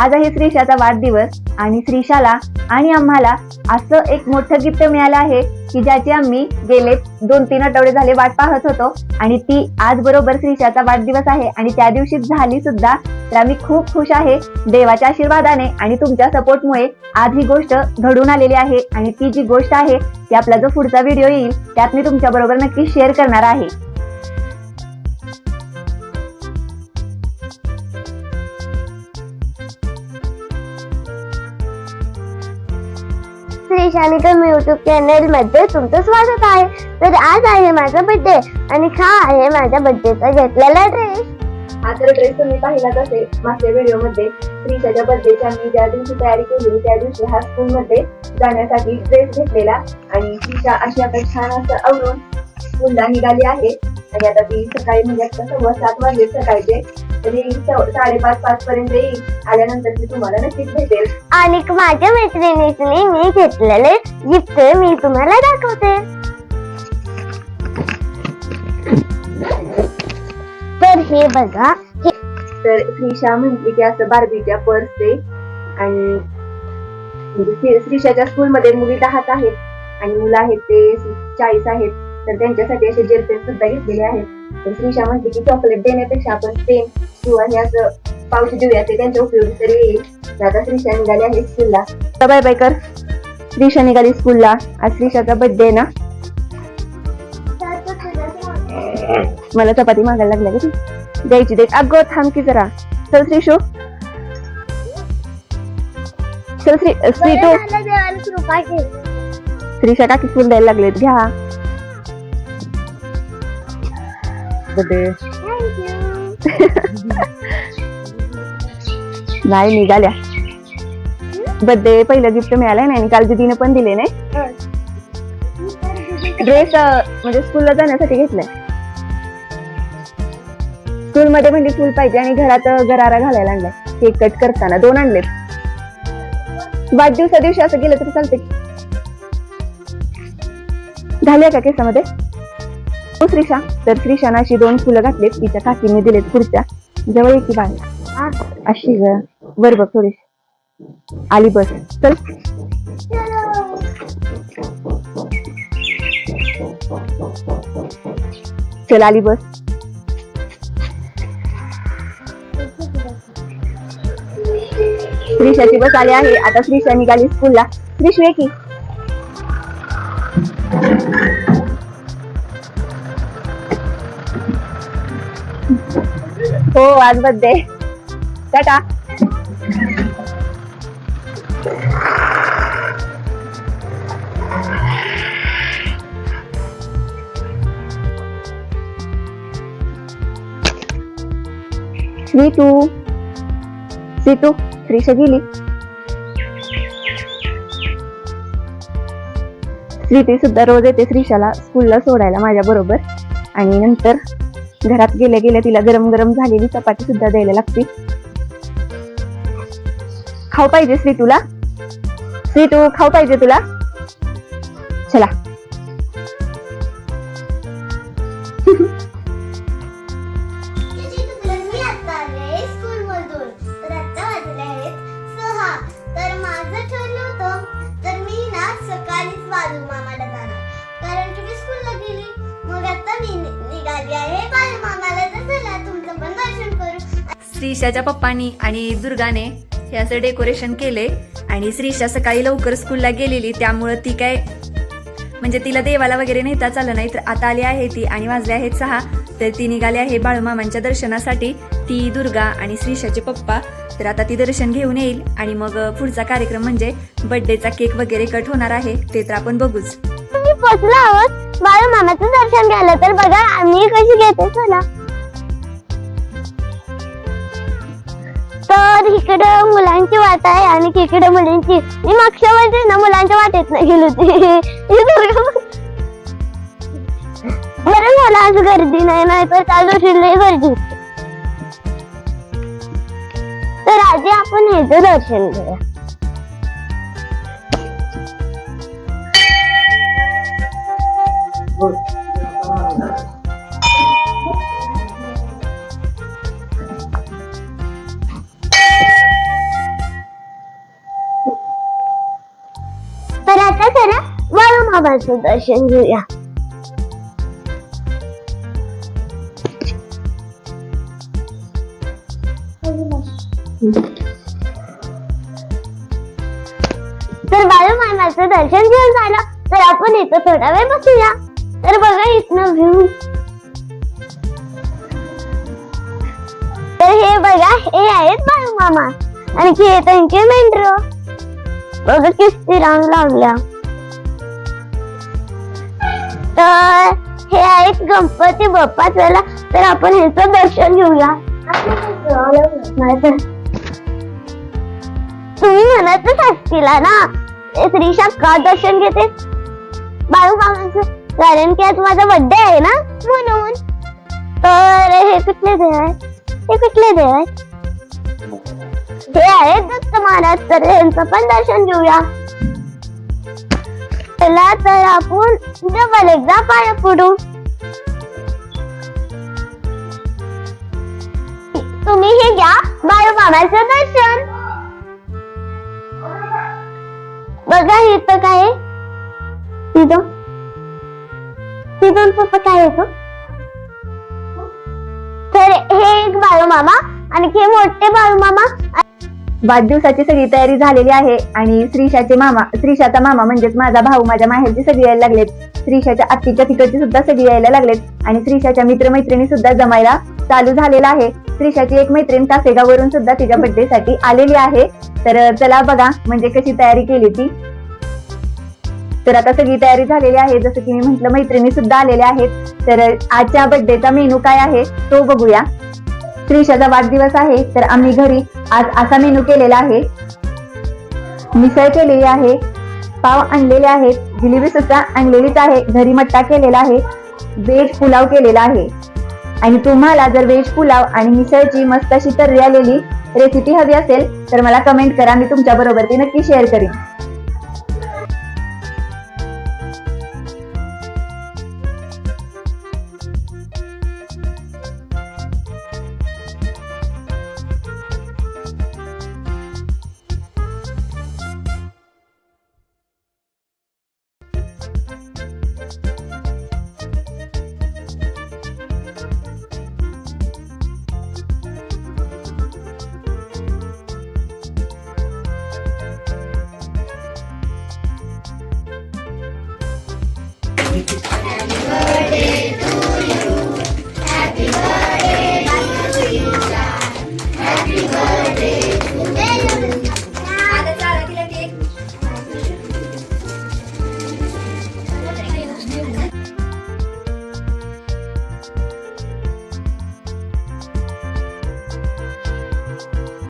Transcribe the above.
आज आहे श्रीषाचा वाढदिवस आणि श्रीषाला आणि आम्हाला असं एक मोठं गिफ्ट मिळालं आहे की ज्याची आम्ही गेले दोन तीन आठवडे झाले वाट पाहत होतो. आणि ती आज बरोबर श्रीषाचा वाढदिवस आहे आणि त्या दिवशी झाली सुद्धा तर आम्ही खूप खुश आहे. देवाच्या आशीर्वादाने आणि तुमच्या सपोर्टमुळे आज ही गोष्ट घडून आलेली आहे आणि ती जी गोष्ट आहे ती आपला जो पुढचा व्हिडिओ येईल त्यात मी तुमच्या बरोबर नक्की शेअर करणार आहे. श्री यूट्यूब चॅनलमध्ये तुमचं स्वागत आहे. तर आज आहे माझा बर्थडे आणि हा आहे माझ्या बर्थडेचा घेतलेला ड्रेस हा तर ड्रेस तुम्ही पाहिलाच असेल. मागच्या व्हिडिओमध्ये श्रीषाच्या बर्थडेची आम्ही ज्या दिवशी तयारी केली त्या दिवशी हा स्कूल मध्ये जाण्यासाठी ड्रेस घेतलेला. आणि श्रीषा अशी आता छान असं आवरून स्कूलला निघाली आहे. आणि आता ती सकाळी म्हणजे सव्वा सात वाजले सकाळचे. साडेपाच पाच पर्यंत येईल. आल्यानंतर ती तुम्हाला नक्कीच भेटेल. आणि माझ्या मैत्रिणीने मी घेतलेले गिफ्ट मी तुम्हाला दाखवते. तर हे बघा तर श्रीषा म्हटली की असं बार्बीच्या पर्स ते आणि म्हणजे श्री- श्रीषाच्या स्कूलमध्ये मुली दहाच आहेत आणि मुलं आहेत ते चाळीस आहेत. तर त्यांच्यासाठी असे जेल पेन सुद्धा घेतलेले आहेत. तर श्रीषा म्हणते की चॉकलेट देण्यापेक्षा आपण पेन किंवा हे असं पाऊच देऊया ते त्यांच्या उपयोगी तरी येईल. तर आता श्रीषा निघाली आहे स्कूलला बाय बाय कर. श्रीषा निघाली स्कूलला आज श्रीषाचा बर्थडे ना? मला चपाती मागायला लागल्या का ती. द्यायची दे. अगं थांब की जरा. चल श्रीशू चल श्री श्री झालं देवाने कृपा केली. श्रीशा काकी फुल द्यायला लागलेत. घ्या. गुड डे नाही निघाल्या. बर्थडे पहिलं गिफ्ट मिळालंय नाही आणि काल दिदीने पण दिले नाही. ड्रेस म्हणजे स्कूलला जाण्यासाठी घेतलाय. स्कूलमध्ये म्हणजे फुल पाहिजे आणि घरात गरारा घालायला आणलाय. केक कट करताना दोन आणलेत. वाढदिवसा दिवशी असं गेलं तरी चालते झाले का केसामध्ये? हो श्रीषा तर श्रीषानं अशी दोन फुलं घातलेत. तिच्या काकीने दिलेत खुर्च्या. जवळ की बाळ अशी ग. बर बघ थोडीशी. आली बस. चल. चल आली बस. श्रीषाची बस आली आहे. आता श्रीषा निघाली स्कूलला. श्रीशू ये की. हो आज बर्थडे टाटा. स्वीटू स्वीटू श्रीषा गेली. स्वीटी सुद्धा रोज येते श्रीषाला स्कूलला सोडायला माझ्या बरोबर आणि नंतर घरात गेल्या गेल्या तिला गरम गरम झालेली चपाती सुद्धा द्यायला लागते. खाऊ पाहिजे स्वीटूला स्वीटू खाऊ पाहिजे तुला? चला. आता मी नि- निघाली आहे. बालू मामाला तर चला तुमचं पण दर्शन करू. श्रीषाच्या पप्पांनी आणि दुर्गाने हे असं डेकोरेशन केले आणि श्रीषा सकाळी लवकर स्कूलला गेलेली त्यामुळं ती काय म्हणजे तिला देवाला वगैरे नेता चाललं नाही तर आता आली आहे ती आणि वाजले आहेत सहा. तर ती निघाली आहे बाळूमामांच्या दर्शनासाठी. ती दुर्गा आणि श्रीषाचे पप्पा. तर आता ती दर्शन घेऊन येईल आणि मग पुढचा कार्यक्रम म्हणजे बर्थडेचा केक वगैरे कट होणार आहे ते तर आपण बघूच. तुम्ही पोचलो आहोत बाळू मामाचं दर्शन घ्यायला तर बघा आम्ही कशी घेते चला. तर इकडे मुलांची वाट आहे आणि तिकडे मुलींची. मी मागच्या वेळेस ना मुलांच्या वाटेत नाही गेलो होती. बरं झालं आज गर्दी नाही नाहीतर काल त्या दिवशी लय गर्दी तर आधी आपण ह्याचं दर्शन घेऊया. बाळूमामाचं दर्शन घेऊया तर बाळूमामाचं दर्शन घेऊन झालं तर आपण इथं थोडा वेळ बसूया तर बघा इथनं व्ह्यू तर हे बघा हे आहेत बाळूमामा आणखी हे त्यांचे मेंढर बघा किती रांग लागल्या तर हे आहेत गणपती बाप्पा चला तर आपण ह्याचं दर्शन घेऊया. तुम्ही म्हणतच असतीला ना श्रीशा का दर्शन घेते? बाळूमामांचं कारण की आज माझा बर्थडे आहे ना? म्हणून. तर हे कुठले देव आहे हे कुठले देव आहे हे आहेत दत्त महाराज. तर यांचं पण दर्शन घेऊया. चला तर आपण डबल एकदा पाया पडू. तुम्ही हे घ्या बाळूमामाचं दर्शन. बघा इथं काय तिथं तिथून पप्पा काय येतो तर हे एक बाळूमामा आणि हे मोठे बाळूमामा वाढदिवसाची सगळी तयारी झालेली आहे आणि श्रीशाचे मामा श्रीशाचा मामा म्हणजेच माझा भाऊ माझ्या माहेरची सगळी यायला लागलेत. श्रीशाच्या आत्तीच्या तिकडची सुद्धा सगळी यायला लागलेत आणि श्रीशाच्या मित्रमैत्रिणी सुद्धा जमायला चालू झालेला आहे. श्रीशाची एक मैत्रीण कासेगावरून सुद्धा तिच्या बर्थडे साठी आलेली आहे. तर चला बघा म्हणजे कशी तयारी केली ती. तर आता सगळी तयारी झालेली आहे. जसं की मी म्हंटल मैत्रिणी सुद्धा आलेल्या आहेत. तर आजच्या बर्थडेचा मेनू काय आहे तो बघूया. त्रिशाचा वाढदिवस आहे तर आम्ही घरी आज असा मेनू केलेला आहे. मिसळ केलेली आहे पाव आणलेले आहेत जिलेबी सुद्धा आणलेलीच आहे घरी मट्टा केलेला आहे व्हेज पुलाव केलेला आहे. आणि तुम्हाला जर व्हेज पुलाव आणि मिसळची मस्त अशी तर्री आलेली रेसिपी हवी असेल तर मला कमेंट करा मी तुमच्या बरोबर ती नक्की शेअर करीन.